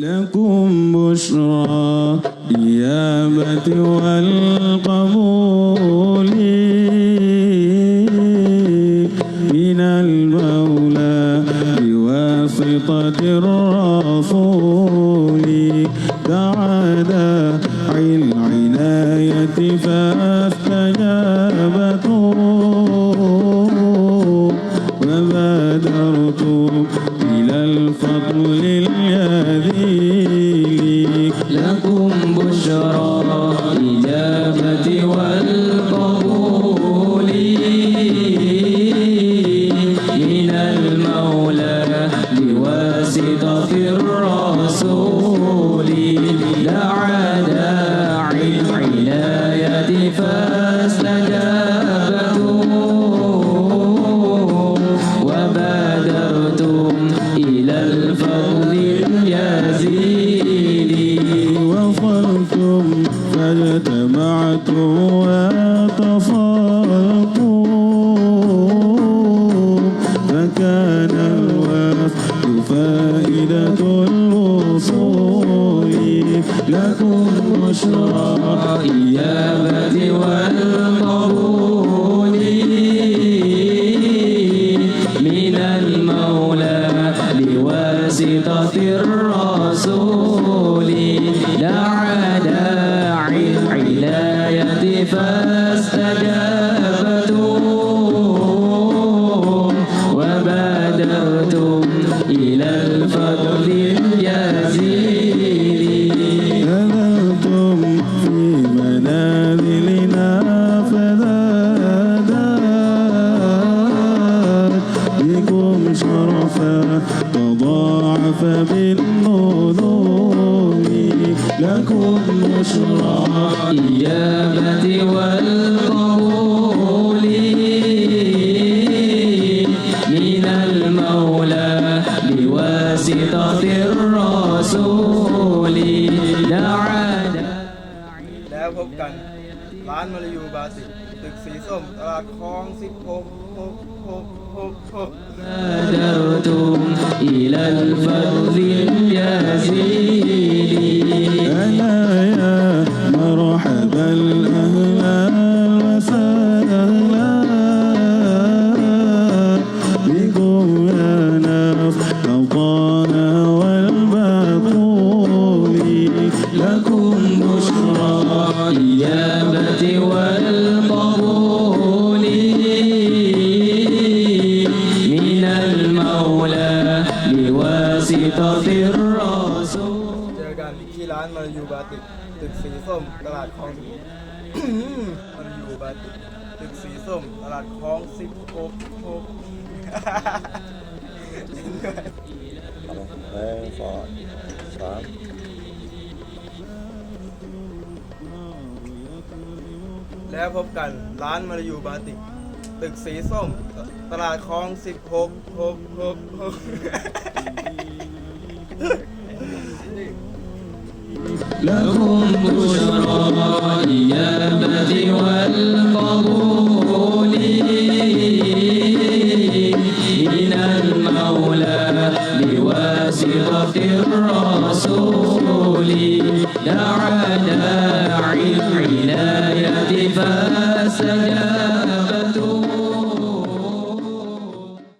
لكم بشرى إيابة والقبول من المولى بواسطة الرسول. داعي العناية فاستجابته اليذيل لكم بشرى الإجابة والقبول. من المولى بواسطة الرسول. دعا فاجتمعتم وتصالتم فكان الوفد فائدة الوصول لكم بشرى الإجابة والقبول من المولى بواسطة الرسول. داعي العناية فاستجابتم وبادرتم إلى الفضل نزلتم في منازلنا بكم شرفا تضاعف بالنذور لكم بشرى بواسطة الرسول دعاแล้วพบกันร้านมาลายูบาสิกตึกสีส้ม ตลาดคลอง 16 6 6 6 6 بادرتم إلى الفضل اليزيد ألا يا مرحبا أهلا المولى بواسطة الرسول เจอกันที่ร้านมาลายูบาติกตึกสีส้ม ตลาดคลอง มาลายูบาติกตึกสีส้ม ตลาดคลอง 16 6 หนึ่งสองสาม แล้วพบกันร้านมาลายูบาติก ตึกสีส้ม ตลาดคลอง 16 6 6 6 لكم بشرى الإجابة والقبول من المولى بواسطة الرسول دعا